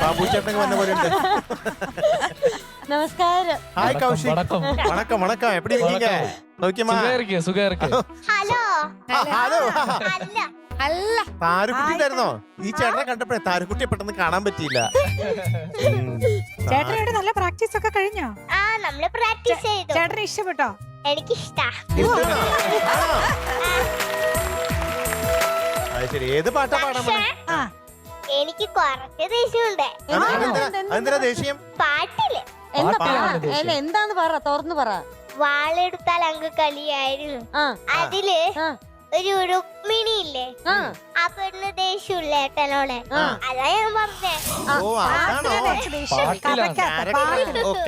ബാബു ചേട്ടൻ വന്ന പോലെ ഉണ്ട് നമസ്കാരം ഹായ് കൗശിക് வணக்கம் வணக்கம் வணக்கம் எப்படி இருக்கீங்க சௌக்கியமா சுகா இருக்கு சுகா இருக்கு ഹലോ ഹലോ അല്ല അല്ല താരുക്കുട്ടിണ്ടായിരുന്നോ ഈ ചേട്ടനെ കണ്ടപ്പോഴേ താരുക്കുട്ടിയെ പെട്ടെന്ന് കാണാൻ പറ്റിയില്ല ഉം. ചേട്ടനോട് നല്ല പ്രാക്ടീസ് ഒക്കെ കഴിഞ്ഞോ? ആ നമ്മൾ പ്രാക്ടീസ് ചെയ്തു. ചേട്ടന് ഇഷ്ടപ്പെട്ടോ? എനിക്ക് ഇഷ്ടാ ആണോ? അത് ശരി. ഏത് പാട്ടാ പാടാൻ പക്ഷേ ആ. എനിക്ക് കുറച്ച് ദേഷ്യമുണ്ട്. ആ, അതെന്തിനാ- അതെന്തിനാ ദേഷ്യം? പാട്ടിൽ. എന്താ പറ. അല്ല എന്താന്ന് പറ തുറന്നു പറ. വാളെടുത്താൽ അങ്ങ് കളിയായിരുന്നു. ആ. അതിൽ ആ. ഒരു രുക്മിണി ഇല്ലേ ആ പെണ്ണ് ദേഷ്യമില്ല ഏട്ടനോടെ. അതാ ഞാൻ പറഞ്ഞേ. ഓ അതാണോ?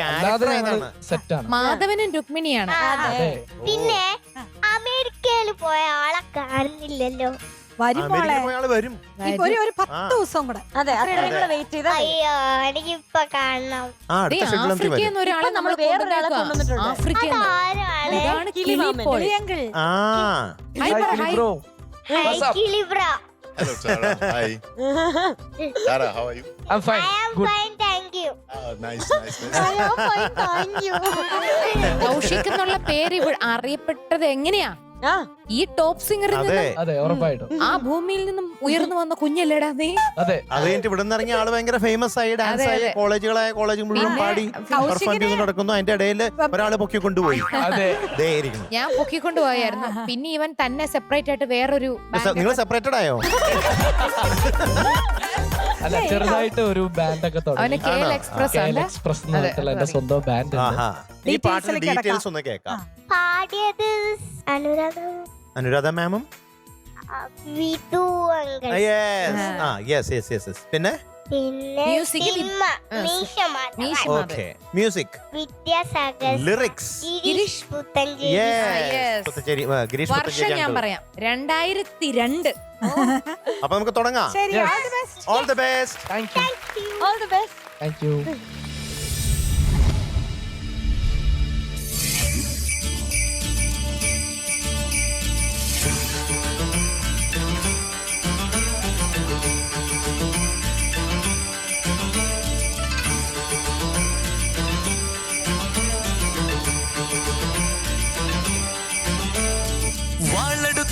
അല്ലാതെ സെറ്റാണ്. മാധവനും രുക്മിണിയാണ്. അതെ. പിന്നെ അമേരിക്കയിൽ പോയ ആളെ കാണുന്നില്ലല്ലോ. വരും മോളെ. അമേരിക്കയിൽ പോയ ആൾ വരും. ഇപ്പൊ ഒരു ഒരു. പത്ത് ദിവസം കൂടെ. അതെ വെയിറ്റ് ചെയ്താൽ. അയ്യോ എനിക്കിപ്പൊ കാണണം. ആ അടുത്ത ഷെഡ്യൂൾ വരും. ആഫ്രിക്കയിൽ ഒരാളെ ഇപ്പൊ നമ്മൾ വേറൊരാളെ കൊണ്ടുവന്നിട്ടുണ്ട്. ആഫ്രിക്കയിൽ അതാരാണ് ഇതാണ് കിളിമാമൻ. കിളിപ്പോൾ കിളിയങ്കിൾ. ആ. ഹായ് പറ, ഹായ്. ബ്രോ. ഹൈ കിളിബ്ര. Hello, Tara. Hi. Tara, how are you? I fine I am good fine thank you Ah, nice, nice, nice. അയ്യോ, fine, thank you. കൗശിക് എന്നുള്ള പേര് ഇവ- അറിയപ്പെട്ടത് എങ്ങനെയാ? ഈ ടോപ്പ് സിംഗറിൽ അതെ. നിന്നും അതെ ഉറപ്പായിട്ടും. ആ ഭൂമിയിൽ നിന്നും ഉയർന്നു വന്ന കുഞ്ഞല്ലേടാ നീ? അതെ. അത് കഴിഞ്ഞിട്ട് ഇവിടെ നിന്ന് ഇറങ്ങിയ ആൾ ഭയങ്കര ഫേമസ് ആയി ഡാൻസ് അതെ, ആയി അതെ. കോളേജുകളായ കോളേജ് മുഴുവൻ പിന്നെ പാടി പെർഫോം കൗശികിനെ- ചെയ്ത് നടക്കുന്നു. അതിന്റെ ഇടയിൽ ഒരാൾ പൊക്കി കൊണ്ടുപോയി അതെ. ദേ ഇരിക്കുന്നു. ഞാൻ പൊക്കിക്കൊണ്ട് പോയായിരുന്നു പിന്നെ ഇവൻ തന്നെ സെപ്പറേറ്റ് ആയിട്ട് വേറൊരു band നിങ്ങൾ സെപ്പറേറ്റഡ് ആയോ? അല്ല ചെറുതായിട്ട് ഒരു ബാൻഡ് ഒക്കെ അവന് തുടങ്ങി K L express K L അല്ല എക്സ്പ്രസ് എന്ന് അതെ, പറഞ്ഞിട്ടുള്ള എന്റെ സ്വന്തം ബാൻഡ് ആഹാ. ഈ Details പാട്ടിന്റെ ഡീറ്റെയിൽസ് ഒന്ന് കേൾക്കാം. പാടിയത് അനുരാധ അനുരാധ മാമും വിധു അങ്കിൾ യെസ് ആ യെസ് യെസ് യെസ് യെസ് പിന്നെ പിന്നെ Music വി- സിനിമ ആ, Meesha Madhavan, Meesha Madhavan. Okay music Vidyasagar lyrics Gireesh Puthenchery yes. Puthenchery ആ, ഗിരീഷ് വർഷം പുത്തഞ്ചേരി ഞാൻ uncle. പറയാം. രണ്ടായിരത്തി രണ്ട് അപ്പൊ നമുക്ക് തുടങ്ങാം. ശരി all the best. All the best thank you all the best thank you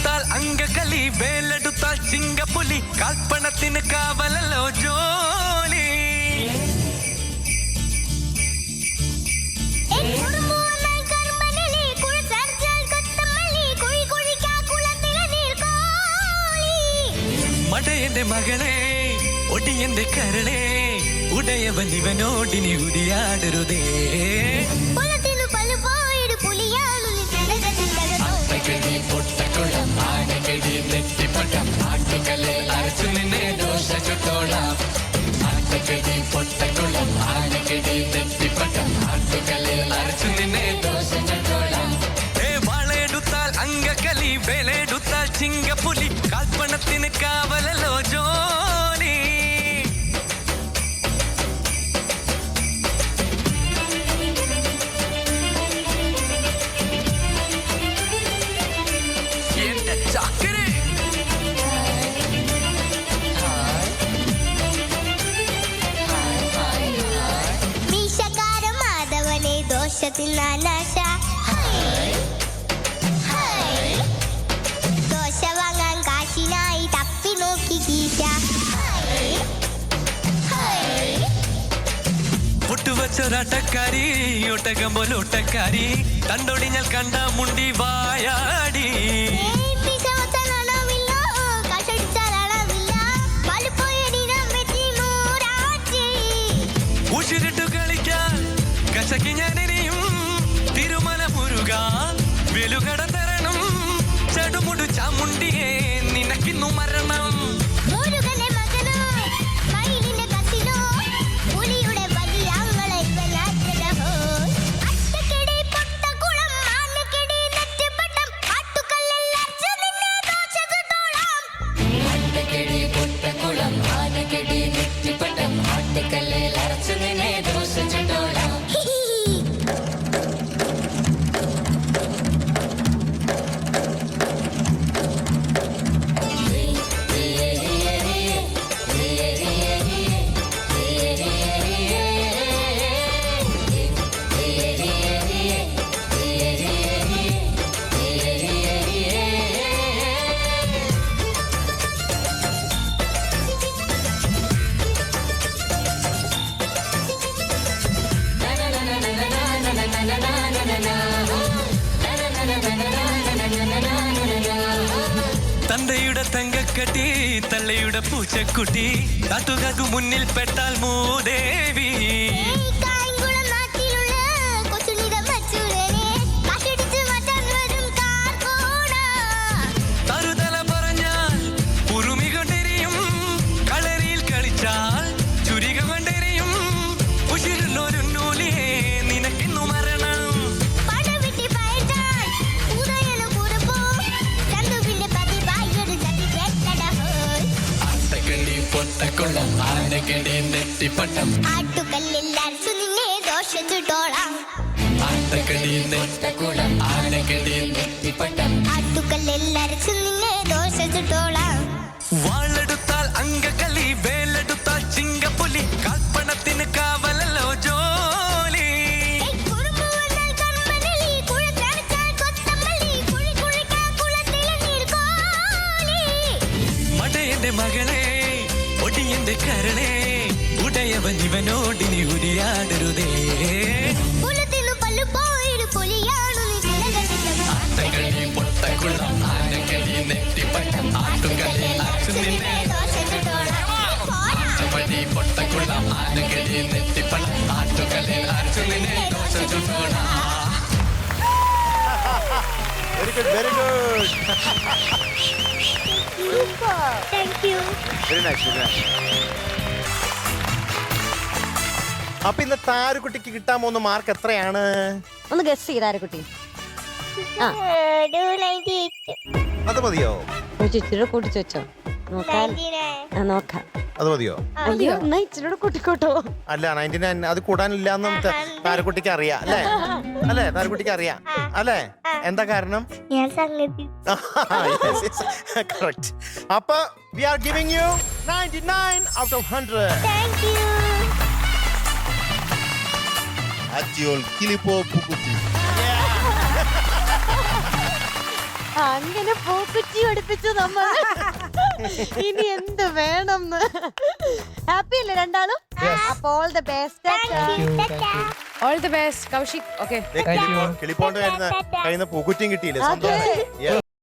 വാളെടുത്താൽ അങ്കകളി വേലെടുത്താൽ ചിങ്കപ്പുലി കാൽപ്പണത്തിന് കാവലല്ലോ ജോലി എൻ കുടുംബവുമായി കർമ്മനലി, കുഴച്ചാർച്ചാൽ കൊത്തമല്ലി, കുഴി കുഴിക്കാ കുളത്തിലെ നീർക്കോലി. മടയന്റെ മകളെ ഒടിയന്റെ കരളെ ഉടയവൻ ഇവനോടിനി ഉരിയാടരുതേ കുളത്തിനു ആട്ടുകലെ അരച്ചു നിന്നെ ദോഷ ചുട്ടോളാം ആട്ടക്കടി പൊട്ടക്കുളം ആനകടി നെറ്റിപ്പട്ടം ആട്ടുകലെ അരച്ചു നിന്നെ ദോഷ ചുട്ടോളാം ഏ വാളെടുത്താൽ അങ്കക്കലി വേലെടുത്താൽ ചിങ്കപ്പുലി കാൽപ്പണത്തിന് കാവലല്ലോ ജോലി എന്റെ ചക്കരേ ഹൈ. ഹൈ. ദോശ വാങ്ങാൻ കാശിനായി തപ്പി നോക്കി കീശ. പൊട്ടുവച്ചൊരാട്ടക്കാരി ഒട്ടകം പോലെ ഒട്ടക്കാരി കണ്ടൊടിഞ്ഞാൽ കണ്ട മുണ്ടി വായാടി ഏയ് കളിക്കാൻ അളവില്ല, കാശടിച്ചാൽ തിരുമല തന്തയുടെ തങ്കക്കട്ടി തള്ളയുടെ പൂച്ചക്കുട്ടി നാട്ടുകാർക്ക് മുന്നിൽ പെട്ടാൽ മൂദേവി പൊട്ടക്കുളം ആനക്കടി നെറ്റിപ്പട്ടം ആട്ടുകല്ലിൽ അരച്ചു നിന്നെ ദോഷിച്ചിട്ടോളാം ആട്ടക്കടി നെറ്റക്കുളം ആനക്കടി നെറ്റിപ്പട്ടം ആട്ടുകല്ലിൽ അരച്ചു നിന്നെ ദോഷിച്ചിട്ടോളാം വാളെടുത്താൽ അങ്കക്കലി വേലെടുത്താൽ ചിങ്കപ്പുലി കാൽപ്പണത്തിന് കാവലല്ലോ ജോലി. ഏയ് കുറുമ്പ് വന്നാൽ കൺമണലി കുഴക്കടിച്ചാൽ കൊത്തമല്ലി കുഴി കുഴിക്കാൻ കുളത്തിലെ നീർക്കോലി. മടയന്റെ മകളെ ഒടിയന്റെ കരണേ ഉടയവൻ ഇവനോടിനി ഉരിയാടരുതേ. പുലത്തിനു പല്ലു പോയിരു പുലിയാണു നീ ചിലകത്തിലും ആട്ടക്കടി പൊട്ടക്കുളം ആനക്കടി നെറ്റിപ്പട്ടം ആട്ടുകളി അച്ചു നിന്നെ പടി പൊട്ടക്കുളം ആനക്കടി നെറ്റിപ്പട്ടം ആട്ടുകളി അച്ചു നിന്നെ dosa ചുട്ടോടാ very good very good you very nice very nice അപ്പൊ ഇന്ന് താരുകുട്ടിക്ക് കിട്ടാൻ പോകുന്ന മാർക്ക് എത്രയാണ്? ഒന്ന് ഗസ് ചെയ്താരെ കുട്ടി ആ. അത് മതിയോ? ഒരു ഇച്ചിരി കൂട്ടിച്ച് വെച്ചോ നോക്കാൻ ആ, നോക്കാം. അത് മതിയോ? അയ്യോ എന്നാ ഇച്ചിരി കൂട്ടിക്കോട്ടോ. അല്ല നയന്റി നയൻ അത് കൂടാനില്ല എന്ന് താരക്കുട്ടിക്ക് അറിയാം അല്ലേ? അല്ലേ താരക്കുട്ടിക്ക് അറിയാം അല്ലേ? എന്താ കാരണം? ഞാൻ സംഗതി കറക്റ്റ് അപ്പൊ we are giving you 99 out of 100 thank you Atiol Kilipo Pukuti. അങ്ങനെ പോക്കുറ്റി പഠിപ്പിച്ചു നമ്മൾ ഇനി എന്ത് വേണം ഹാപ്പി അല്ലേ രണ്ടാളും അപ്പൊ all the best all the best Kaushik okay. കിളിപ്പോണ്ട് കയ്യിൽ നിന്ന് പൂക്കുറ്റിയും കിട്ടിയില്ലേ? സന്തോഷം.